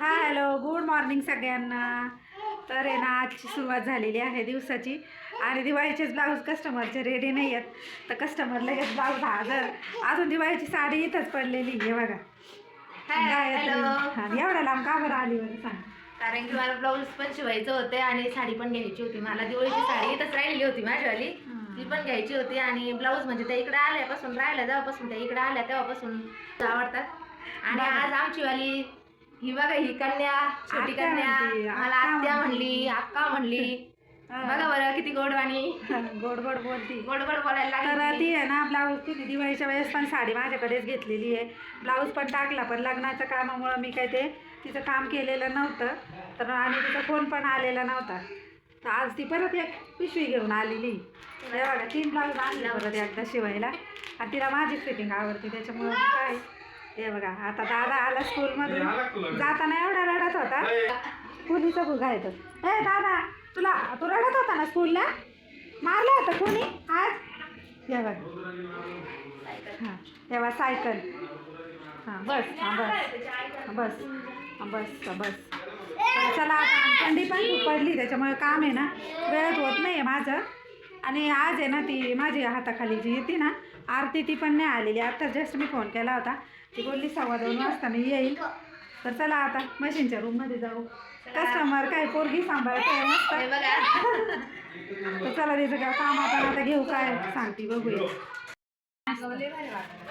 Hello good morning सगळ्यांना. तर आहे ना आजची सुरुवात झालेली आहे दिवसाची. आणि दिवाळीचेच ब्लाऊज कस्टमरचे रेडी नाही आहेत तर कस्टमर लगेच ब्लाऊज हजर. अजून दिवाळीची साडी इथंच पडलेली आहे बघा. गायत्री. हॅलो हा, एवढ्या लांब का बरं आली बरं सांग. कारण की मला ब्लाऊज पण शिवायचं होते आणि साडी पण घ्यायची होती. मला दिवाळीची साडी इथंच राहिलेली होती माझीवाली ती पण घ्यायची होती आणि ब्लाऊज म्हणजे त्या इकडे आल्यापासून राहिल्या जेव्हापासून त्या इकडे आल्या तेव्हापासून आवडतात. आणि बघा. आज आमची वाली ही बघा ही कन्या छोटी आत्या कन्या म्हणते, मला आत्या आत्या म्हणते. म्हणली अक्का म्हणली. बघा बरं किती गोडवाणी गोड गोड बोलती. गोड गोड बोलायला तर लागली ती आहे ना ब्लाऊज तिने दिवाळीच्या वेळेस पण साडी माझ्याकडेच घेतलेली आहे. ब्लाऊज पण टाकला पण लग्नाच्या कामामुळं मी काय ते तिचं काम केलेलं नव्हतं. तर आणि तिचा फोन पण आलेला नव्हता. तर आज ती परत एक पिशवी घेऊन आलेली. हे बघा तीन ब्लाऊज आणले परत एकदा शिवायला. आणि तिला माझी फिटिंग आवडते त्याच्यामुळं काय? हे बघा आता दादा आला स्कूलमधून. जाताना एवढा रडत होता. पोलीचा भुगा येतो ए दादा तुला तू रडत होता ना स्कूलला? मारलं होतं कोणी? आज? या बघ. हां तेव्हा सायकल. हां बस हां बस. बस. बस बस. चला आता थंडी पण खूप पडली त्याच्यामुळे काम आहे ना. वेळेत होत नाही आहे माझं. आणि आज आहे ना ती माझी हाताखाली जी येते ना आरती ती पण नाही आलेली. आता जस्ट मी फोन केला होता. ती बोलली सव्वा दोन वाजता मी येईल. तर चला आता मशीनच्या रूममध्ये जाऊ. कस्टमर काय पोरगी सांभाळते मस्त. तर चला तिचं काय काम आपण आता घेऊ काय सांगते बघूया.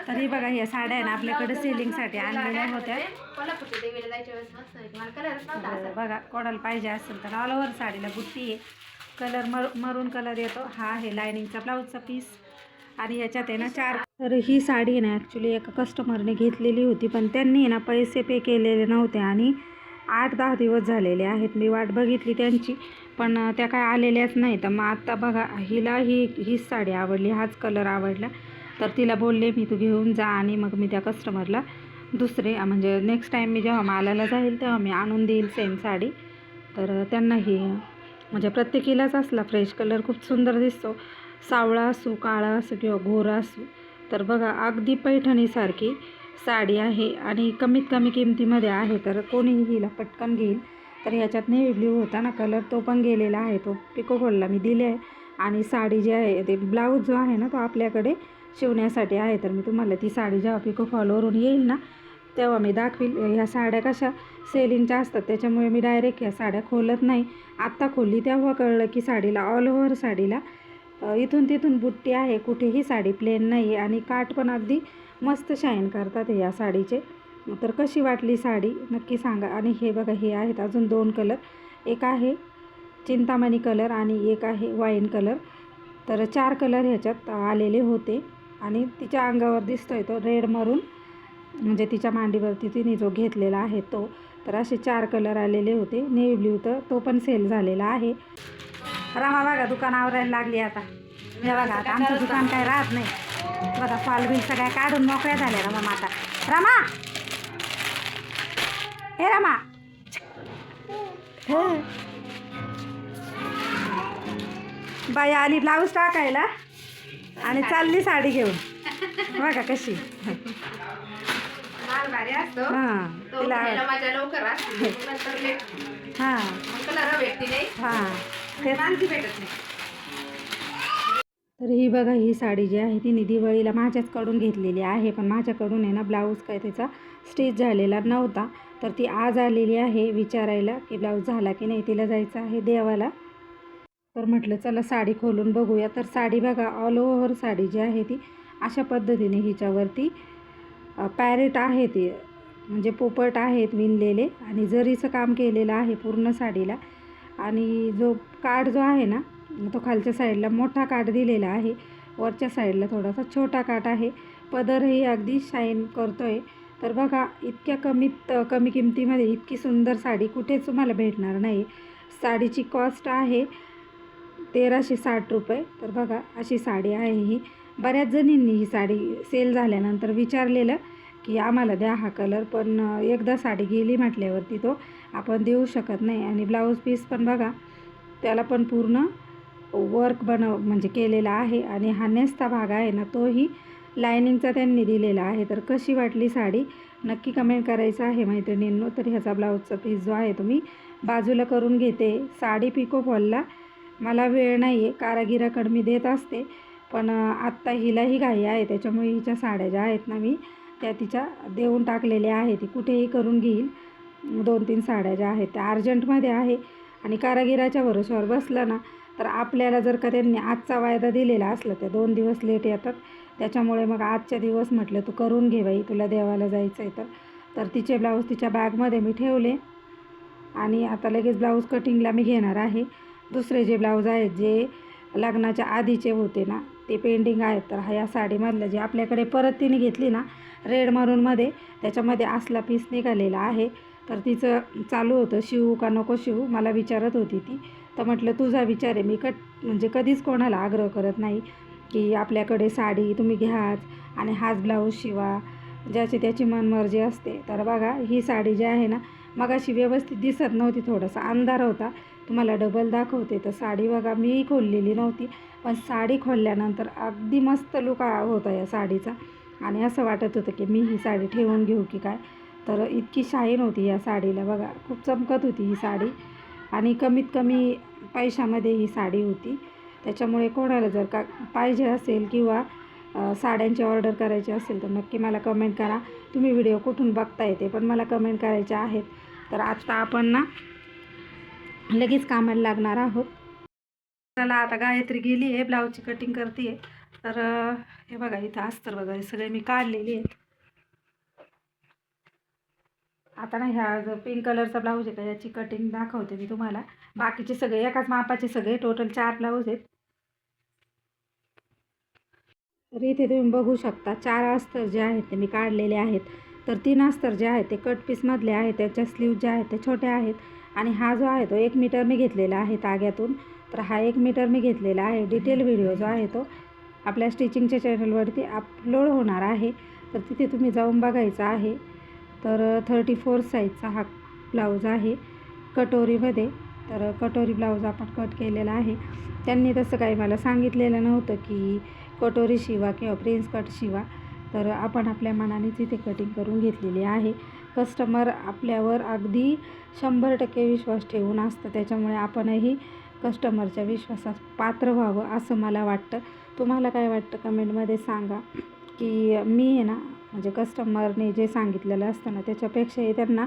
तरी बघा ह्या साड्या आहे ना आपल्याकडे सेलिंगसाठी आणलेल्या होत्या. बघा कोणाला पाहिजे असेल तर ऑल ओव्हर साडीला बुट्टी आहे. कलर मर मरून कलर येतो. हा आहे लायनिंगचा ब्लाऊजचा पीस. आणि याच्यात आहे ना चार तर ही साडी ना ॲक्च्युली एका कस्टमरने घेतलेली होती पण त्यांनी आहे ना पैसे पे केलेले नव्हते आणि आठ दहा दिवस झालेले आहेत. मी वाट बघितली त्यांची पण त्या काय आलेल्याच नाही. तर मग आत्ता बघा हिला ही हीच साडी आवडली हाच कलर आवडला. तर तिला बोलले मी तू घेऊन जा आणि मग मी त्या कस्टमरला दुसरे म्हणजे नेक्स्ट टाईम मी जेव्हा मालाला जाईल तेव्हा मी आणून देईल सेम साडी. तर त्यांना ही म्हणजे प्रत्येकीलाच असला फ्रेश कलर खूप सुंदर दिसतो. सावळा असू काळा असू किंवा गोरा असू तर बघा अगदी पैठणीसारखी साडी आहे आणि कमीत कमी किमतीमध्ये आहे तर कोणीही हिला पटकन घेईल. तर ह्याच्यात नेव्ही ब्ल्यू होता ना कलर तो पण गेलेला आहे तो पिको खोलला मी दिले आहे. आणि साडी जी आहे ते ब्लाऊज जो आहे ना तो आपल्याकडे शिवण्यासाठी आहे तर मी तुम्हाला ती साडी जेव्हा पिको फॉलवरून येईल ना तेव्हा मी दाखवील ह्या साड्या कशा सेलिंगच्या असतात त्याच्यामुळे मी डायरेक्ट ह्या साड्या खोलत नाही. आत्ता खोलली तेव्हा कळलं की साडीला ऑल ओव्हर साडीला इथून तिथून बुट्टी आहे कुठेही साडी प्लेन नाही आहे आणि काठ पण अगदी मस्त शाईन करतात या साडीचे. तर कशी वाटली साडी? नक्की सांगा. आणि हे बघा हे आहेत अजून दोन कलर एक आहे चिंतामणी कलर आणि एक आहे वाईन कलर तर चार कलर ह्याच्यात आलेले होते आणि तिच्या अंगावर दिसतोय तो रेड मरून म्हणजे तिच्या मांडीवरती तिने जो घेतलेला आहे तो तर असे चार कलर आलेले होते. नेव्ही ब्ल्यू तर तो पण सेल झालेला आहे. रामा बघा दुकान आवरायला लागली आता. हे बघा आता आमचं दुकान काय राहत नाही. बघा फॉल बिल सगळ्या काढून मोकळ्या झाल्या रमा आता रामा! हे रामा! बाई आली ब्लाऊज टाकायला आणि चालली साडी घेऊन. बघा कशी. माल भारी असतो. हां तो तिला घ्यायला माझ्या लवकर असते नंतर भेट हां. कलर भेटते नाही. हां. ते माणसी भेटत नाही. तर ही बघा ही साडी जी आहे ती दिवाळीला माझ्याचकडून घेतलेली आहे. पण माझ्याकडून आहे ना ब्लाऊज काय त्याचा स्टिच झालेला नव्हता. तर ती आज आलेली आहे विचारायला की ब्लाऊज झाला की नाही तिला जायचं आहे देवाला. तर म्हटलं चला साडी खोलून बघूया. तर साडी बघा ऑल ओव्हर साडी जी आहे ती अशा पद्धतीने हिच्यावरती पॅरेट आहे ते. म्हणजे पोपट आहेत विणलेले आणि जरीचं काम केलेलं आहे पूर्ण साडीला. आणि जो कार्ड जो आहे ना तो खालच्या साईडला मोठा कार्ड दिलेला आहे. वरच्या साईडला थोडासा छोटा काट आहे. पदरही अगदी शाईन करतो आहे तर बघा इतक्या कमीत कमी किमतीमध्ये इतकी सुंदर साडी कुठेच तुम्हाला भेटणार नाही. साडीची कॉस्ट आहे तेराशे साठ रुपये. तर बघा अशी साडी आहे ही. बऱ्याच जणींनी ही साडी सेल झाल्यानंतर विचारलेलं की आम्हाला द्या हा कलर पण एकदा साडी गेली म्हटल्यावरती तो आपण देऊ शकत नाही. आणि ब्लाऊज पीस पण बघा त्याला पण पूर्ण वर्क बनव म्हणजे केलेला आहे. आणि हा नेसता भाग आहे ना तोही लायनिंगचा त्यांनी दिलेला आहे. तर कशी वाटली साडी? नक्की कमेंट करायचं आहे मैत्रिणींनो. तर ह्याचा ब्लाऊजचा पीस जो आहे तो मी बाजूला करून घेते. साडी पिको फॉलला मला वेळ नाही आहे कारागिराकडे मी देत असते. पण आत्ता हिलाही घाई आहे. त्याच्यामुळे हिच्या साड्या ज्या आहेत ना मी त्या तिच्या देऊन टाकलेल्या आहे ती कुठेही करून घेईल. दोन तीन साड्या ज्या आहेत त्या अर्जंटमध्ये आहे आणि कारागिराच्या भरोश्यावर बसलं ना तर आपल्याला जर का त्यांनी आजचा वायदा दिलेला असला त्या दोन दिवस लेट येतात. त्याच्यामुळे मग आजच्या दिवस म्हटलं तू करून घे बाई तुला देवाला जायचं आहे तर. तर तिचे ब्लाऊज तिच्या बॅगमध्ये मी ठेवले आणि आता लगेच ब्लाऊज कटिंगला मी घेणार आहे. दुसरे जे ब्लाऊज आहेत जे लग्नाच्या आधीचे होते ना ते पेंडिंग आहेत तर ह्या साडीमधलं जे आपल्याकडे परत तिने घेतली ना रेड मरूनमध्ये त्याच्यामध्ये असला पीस निघालेला आहे. तर तिचं चालू होतं शिवू का नको शिवू मला विचारत होती ती. तर म्हटलं तुझा विचार आहे मी कट म्हणजे कधीच कोणाला आग्रह करत नाही की आपल्याकडे साडी तुम्ही घ्याच आणि हाच ब्लाऊज शिवा. ज्याची त्याची मनमर्जी असते. तर बघा ही साडी जी आहे ना मगाशी व्यवस्थित दिसत नव्हती थोडासा अंधार होता. तुम्हाला डबल दाखवते. तर साडी बघा मी खोललेली नव्हती. पण साडी खोलल्यानंतर अगदी मस्त लुक होता या साडीचा. आणि असं वाटत होतं की मी ही साडी ठेवून घेऊ की काय? तर इतकी शाईन होती या साडीला बघा. खूप चमकत होती ही साडी. आणि कमीत कमी पैशामध्ये ही साडी होती. त्याच्यामुळे कोणाला जर का पाहिजे असेल किंवा साड्यांची ऑर्डर करायची असेल तर नक्की मला कमेंट करा. तुम्ही व्हिडिओ कुठून बघता येते पण मला कमेंट करायचे आहेत. तर आत्ता आपण ना लगेच कामाला लागणार आहोत. चला आता गायत्री गेली आहे ब्लाऊजची कटिंग करते तर हे बघा इथं अस्तर वगैरे सगळे मी काढलेले आहेत. आता ना ह्या जो पिंक कलरचा ब्लाऊज आहे का याची कटिंग दाखवते मी तुम्हाला. बाकीचे सगळे एकाच मापाचे सगळे टोटल चार ब्लाऊज आहेत. तर इथे तुम्ही बघू शकता चार अस्तर जे आहेत ते मी काढलेले आहेत. तर तीन अस्तर जे आहेत ते कट पीसमधले आहेत त्याच्या स्लीव ज्या आहेत ते छोट्या आहेत. आणि हा जो आहे तो एक मीटर मी घेतलेला आहे ताग्यातून. तर हा एक मीटर मी घेतलेला आहे. डिटेल व्हिडिओ जो आहे तो आपल्या स्टिचिंगच्या चॅनलवरती अपलोड होणार आहे. तर तिथे तुम्ही जाऊन बघायचा आहे. तर थर्टी फोर साईजचा हा ब्लाऊज आहे कटोरीमध्ये. तर कटोरी ब्लाऊज आपण कट केलेला आहे. त्यांनी तसं काही मला सांगितलेलं नव्हतं की कटोरी शिवा किंवा प्रिन्स कट शिवा. तर आपण आपल्या मनानेच इथे कटिंग करून घेतलेली आहे. कस्टमर आपल्यावर अगदी शंभर टक्के विश्वास ठेवून असतं. त्याच्यामुळे आपणही कस्टमरच्या विश्वासास पात्र व्हावं असं मला वाटतं. तुम्हाला काय वाटतं कमेंटमध्ये सांगा की मी आहे ना म्हणजे कस्टमरने जे सांगितलेलं असतं ना त्याच्यापेक्षाही त्यांना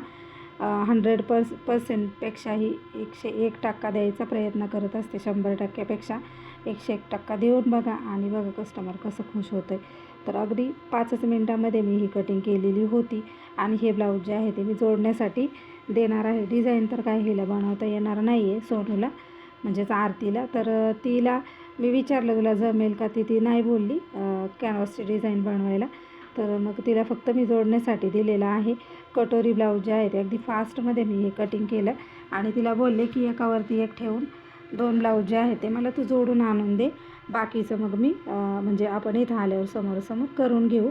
हंड्रेड पर्स पर्सेंटपेक्षाही एकशे एक टक्का द्यायचा प्रयत्न करत असते शंभर टक्क्यापेक्षा. एकशे एक टक्का देऊन बघा आणि बघा कस्टमर कसं खुश होतं आहे तर अगदी पाचच मिनटामध्ये मी ही कटिंग केलेली होती आणि हे ब्लाऊज जे आहे ते मी जोडण्यासाठी देणार आहे. डिझाईन तर काय हिला बनवता येणार नाही आहे सोनूला म्हणजेच आरतीला. तर तिला मी विचारलं तुला जमेल का? ती ती नाही बोलली कॅनव्हासची डिझाईन बनवायला. तर मग तिला फक्त मी जोडण्यासाठी दिलेलं आहे. कटोरी ब्लाऊज जे आहे ते अगदी फास्टमध्ये मी हे कटिंग केलं आणि तिला बोलले की एकावरती एक ठेवून दोन ब्लाऊज जे आहे ते मला तू जोडून आणून दे. बाकीचं मग मी म्हणजे आपण इथं आल्यावर समोरासमोर करून घेऊ.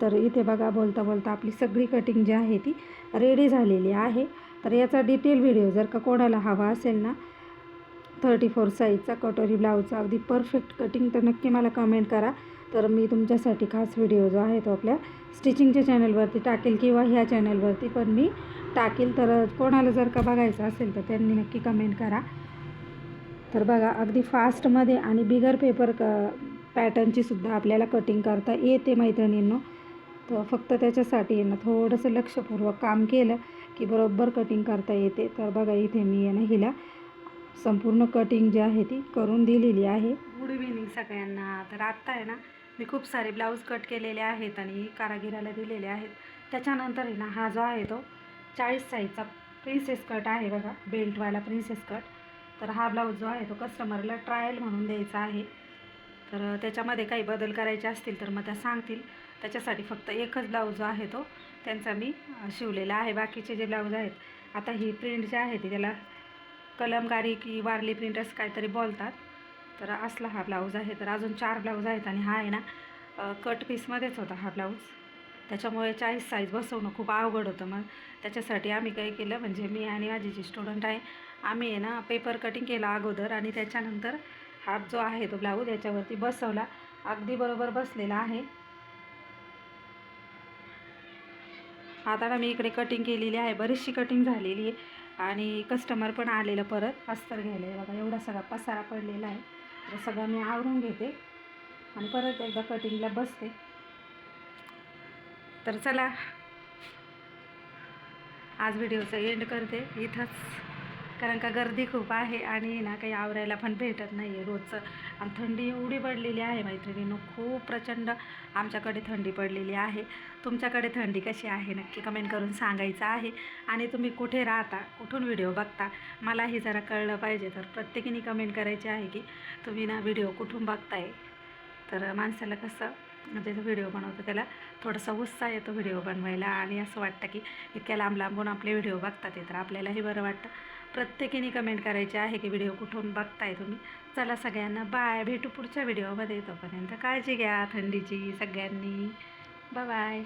तर इथे बघा बोलता बोलता आपली सगळी कटिंग जी आहे ती रेडी झालेली आहे. तर याचा डिटेल व्हिडिओ जर का कोणाला हवा असेल ना थर्टी फोर साईजचा कटोरी ब्लाऊजचा अगदी परफेक्ट कटिंग तर नक्की मला कमेंट करा. तर मी तुमच्यासाठी खास व्हिडिओ जो आहे तो आपल्या स्टिचिंगच्या चॅनलवरती टाकेल किंवा ह्या चॅनलवरती पण मी टाकेल. तर कोणाला जर का बघायचं असेल तर त्यांनी नक्की कमेंट करा. तर बघा अगदी फास्टमध्ये आणि बिगर पेपर क पॅटर्नची सुद्धा आपल्याला कटिंग करता येते मैत्रिणींनो. तर फक्त त्याच्यासाठी आहे ना थोडंसं लक्षपूर्वक काम केलं की बरोबर कटिंग करता येते. तर बघा इथे मी आहे ना हिला संपूर्ण कटिंग जी आहे ती करून दिलेली आहे. गुड इव्हिनिंग सगळ्यांना. तर आत्ता आहे ना मी खूप सारे ब्लाऊज कट केलेले आहेत आणि कारागिराला दिलेले आहेत. त्याच्यानंतर आहे ना हा जो आहे तो चाळीस साईजचा प्रिन्सेस कट आहे बघा बेल्टवाला प्रिन्सेस कट तर हा ब्लाऊज जो आहे तो कस्टमरला ट्रायल म्हणून द्यायचा आहे. तर त्याच्यामध्ये काही बदल करायचे असतील तर मग त्या सांगतील. त्याच्यासाठी फक्त एकच ब्लाऊज जो आहे तो त्यांचा मी शिवलेला आहे. बाकीचे जे ब्लाऊज आहेत आता ही प्रिंट जी आहे ती त्याला कलमकारी की वारली प्रिंट असं काहीतरी बोलतात. तर असला हा ब्लाऊज आहे. तर अजून चार ब्लाऊज आहेत आणि हा आहे ना कट पीसमध्येच होता हा ब्लाऊज. त्याच्यामुळे चाळीस साईज बसवणं खूप अवघड होतं. मग त्याच्यासाठी आम्ही काय केलं म्हणजे मी आणि माझी जी स्टुडंट आहे आम्ही आहे ना पेपर कटिंग केला अगोदर आणि त्याच्यानंतर हा जो आहे तो ब्लाऊज याच्यावरती बसवला. अगदी बरोबर बसलेला आहे. आता ना मी इकडे कटिंग केलेली आहे. बरीचशी कटिंग झालेली आहे. आणि कस्टमर पण आलेलं परत. अस्तर घ्यायला आहे बघा. एवढा सगळा पसारा पडलेला आहे. तर सगळं मी आवरून घेते. आणि परत एकदा कटिंगला बसते. तर चला. आज व्हिडिओचं एंड करते. इथंच. कारण का गर्दी खूप आहे आणि ना काही आवरायला पण भेटत नाही आहे रोजचं. आणि थंडी एवढी पडलेली आहे मैत्रिणीनं खूप प्रचंड आमच्याकडे थंडी पडलेली आहे. तुमच्याकडे थंडी कशी आहे नक्की कमेंट करून सांगायचं आहे. आणि तुम्ही कुठे राहता कुठून व्हिडिओ बघता मलाही जरा कळलं पाहिजे. तर प्रत्येकीने कमेंट करायचे आहे की तुम्ही ना व्हिडिओ कुठून बघताय? तर माणसाला कसं म्हणजे व्हिडिओ बनवतो त्याला थोडासा उत्साह येतो व्हिडिओ बनवायला. आणि असं वाटतं की इतक्या लांब लांबून आपले व्हिडिओ बघतात ते तर आपल्यालाही बरं वाटतं. प्रत्येकीने कमेंट करायचे आहे की व्हिडिओ कुठून बघताय तुम्ही. चला सगळ्यांना बाय भेटू पुढच्या व्हिडिओमध्ये तोपर्यंत काळजी घ्या थंडीची सगळ्यांनी. बाय